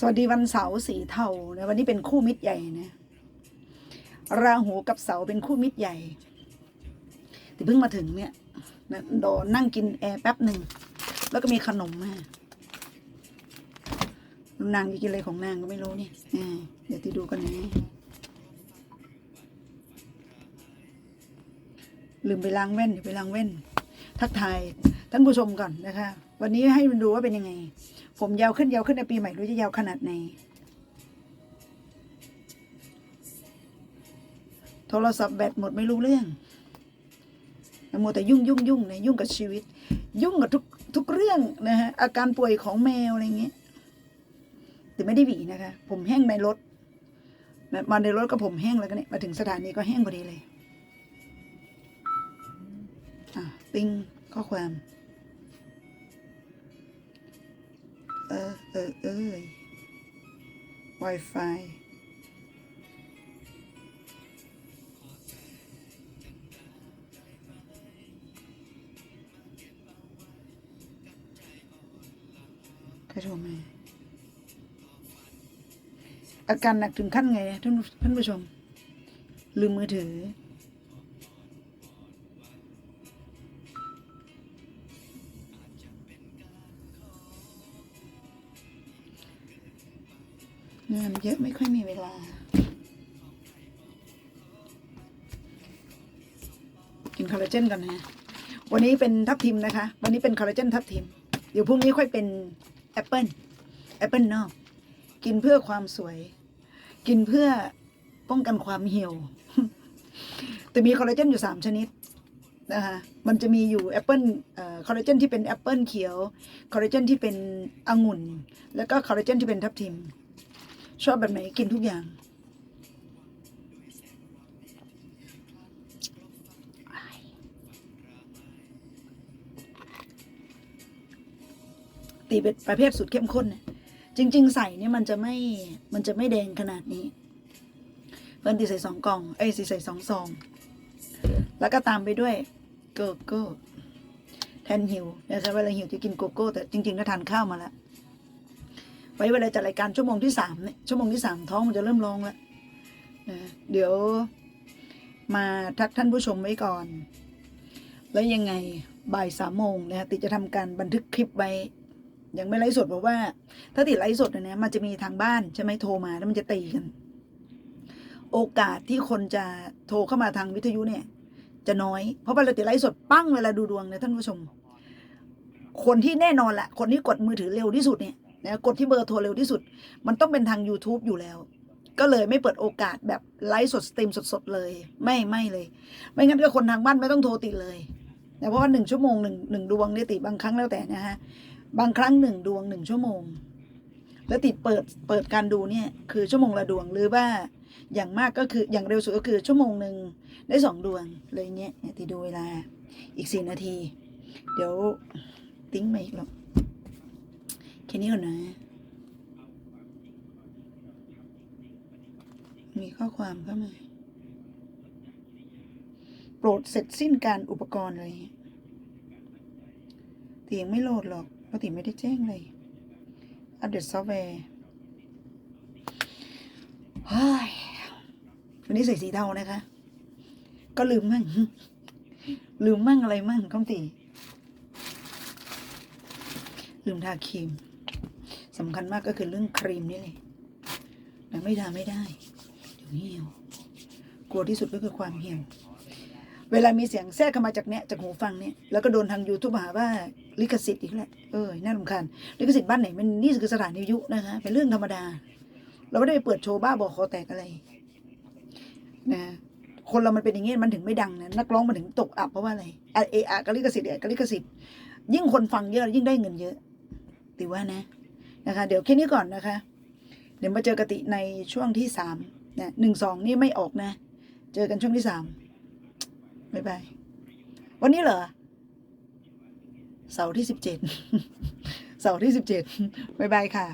สวัสดีวันเสาร์สีเทานะวันนี้เป็นคู่มิตรใหญ่นะราหูกับเสาเป็นคู่มิตรใหญ่ที่เพิ่งมาถึงเนี่ยนะโดนนั่งกินแอร์แป๊บหนึ่งแล้วก็มีขนมมานางจะกินอะไรของนางก็ไม่รู้เนี่ยเดี๋ยวที่ดูกันนะลืมไปล้างแว่นเดี๋ยวไปล้างแว่น ทักทายท่านผู้ชมก่อนนะคะ วันนี้ให้มันดูว่าเป็นยังไง ผมยาวขึ้นยาวขึ้นในปีใหม่รู้จะยาวขนาดไหน โทรศัพท์แบตหมดไม่รู้เรื่องมัวแต่ยุ่งยุ่งยุ่งเนี่ยยุ่งกับชีวิต ยุ่งกับทุกทุกเรื่องนะฮะอาการป่วยของแมวอะไรเงี้ยแต่ไม่ได้หวีนะคะ ผมแห้งในรถมาในรถก็ผมแห้งแล้วก็เนี่ยมาถึงสถานีก็แห้งพอดีเลย อะ ติ้งข้อความ เออเออเอ้ย Wi-Fi ใครโทรมาอาการหนักถึงขั้นไงท่านท่านผู้ชม ลืมมือถือ งานเยอะไม่ค่อยมีเวลา กินคอลลาเจนกันนะวันนี้เป็นทับทิมนะคะ วันนี้เป็นคอลลาเจนทับทิม เดี๋ยวพรุ่งนี้ค่อยเป็นแอปเปิลแอปเปิลนอกกินเพื่อความสวย กินเพื่อป้องกันความเหี่ยว แต่มีคอลลาเจนอยู่สามชนิดนะคะมันจะมีอยู่แอปเปิลคอลลาเจนที่เป็นแอปเปิลเขียว คอลลาเจนที่เป็นองุ่น แล้วก็คอลลาเจนที่เป็นทับทิม ชอบแบบไหนกินทุกอย่าง ตีเป็นประเภทสุดเข้มข้นเนี่ยจริง ๆ ใส่เนี่ยมันจะไม่มันจะไม่แดงขนาดนี้ เพิ่นตีใส่สองกล่อง เอ้ยตีใส่สองซอง แล้วก็ตามไปด้วยโกโก้แทนหิวนะคะเวลาหิวจะกินโกโก้ แต่จริง ๆ ก็ทานข้าวมาแล้ว ไว้เวลาจัดรายการชั่วโมงที่สามเนี่ยชั่วโมงที่สามท้องมันจะเริ่มร้องแล้วนะเดี๋ยวมาทักท่านผู้ชมไว้ก่อน แล้วยังไงบ่ายสามโมงนะติจะทำการบันทึกคลิปไว้ ยังไม่ไลฟ์สดเพราะว่า ถ้าติดไลฟ์สดเนี่ยมันจะมีทางบ้านใช่ไหมโทรมาแล้วมันจะตีกัน โอกาสที่คนจะโทรเข้ามาทางวิทยุเนี่ย จะน้อย เพราะเวลาติดไลฟ์สดปั้งเวลาดูดวงเนี่ยท่านผู้ชม คนที่แน่นอนแหละคนที่กดมือถือเร็วที่สุดเนี่ย นะกดที่เบอร์โทรเร็วที่สุด มันต้องเป็นทาง YouTube อยู่แล้ว ก็เลยไม่เปิดโอกาสแบบไลฟ์สดสตรีมสดๆเลย ไม่ไม่เลย ไม่งั้นก็คนทางบ้านไม่ต้องโทรติดเลยนะเพราะว่าหนึ่งชั่วโมงหนึ่งหนึ่งดวงเนี่ยติดบางครั้งแล้วแต่นะฮะบางครั้งหนึ่งดวงหนึ่งชั่วโมง แล้วติดเปิดเปิดการดูเนี่ยคือชั่วโมงละดวงหรือว่าอย่างมากก็คืออย่างเร็วสุดก็คือชั่วโมงหนึ่งได้สองดวงเลยเงี้ยเนี่ยติดดูเวลาอีกสี่นาที เดี๋ยวติ้งมาอีกหรอก ค่นี้ก่อนนะ มีข้อความเข้ามา โปรดเสร็จสิ้นการอุปกรณ์อะไรอย่างเงี้ยตียังไม่โหลดหรอกเพราะตีไม่ได้แจ้งเลยอัปเดตซอฟต์แวร์เฮ้ยวันนี้ใส่สีเทานะคะ ก็ลืมมั่ง ลืมมั่งอะไรมั่งคำตีลืมทาครีม สำคัญมากก็คือเรื่องครีมนี่เลยไม่ทาไม่ได้เดี๋ยวเหี่ยวกลัวที่สุดก็คือความเหี่ยว เวลามีเสียงแทรกเข้ามาจากเนี้ยจากหูฟังเนี่ยแล้วก็โดนทาง YouTube หาว่าลิขสิทธิ์อีกแหละเออน่ารำคาญลิขสิทธิ์บ้านไหนมันนี่คือสถานีวิทยุนะคะเป็นเรื่องธรรมดา เราไม่ได้ไปเปิดโชว์บ้าบอคอแตกอะไรนะคนเรามันเป็นอย่างงี้มันถึงไม่ดังนะนักร้องมันถึงตกอับเพราะว่าอะไรอะเออะกลิขสิทธิ์เอะกลิขสิทธิ์ยิ่งคนฟังเยอะยิ่งได้เงินเยอะติว่านะ นะคะ เดี๋ยวแค่นี้ก่อนนะคะ เดี๋ยวมาเจอกติในช่วงที่สามนะหนึ่งสองนี่ไม่ออกนะ เจอกันช่วงที่สามบ๊ายบายวันนี้เหรอเสาร์ที่สิบเจ็ดเสาร์ที่สิบเจ็ดบ๊ายบายค่ะ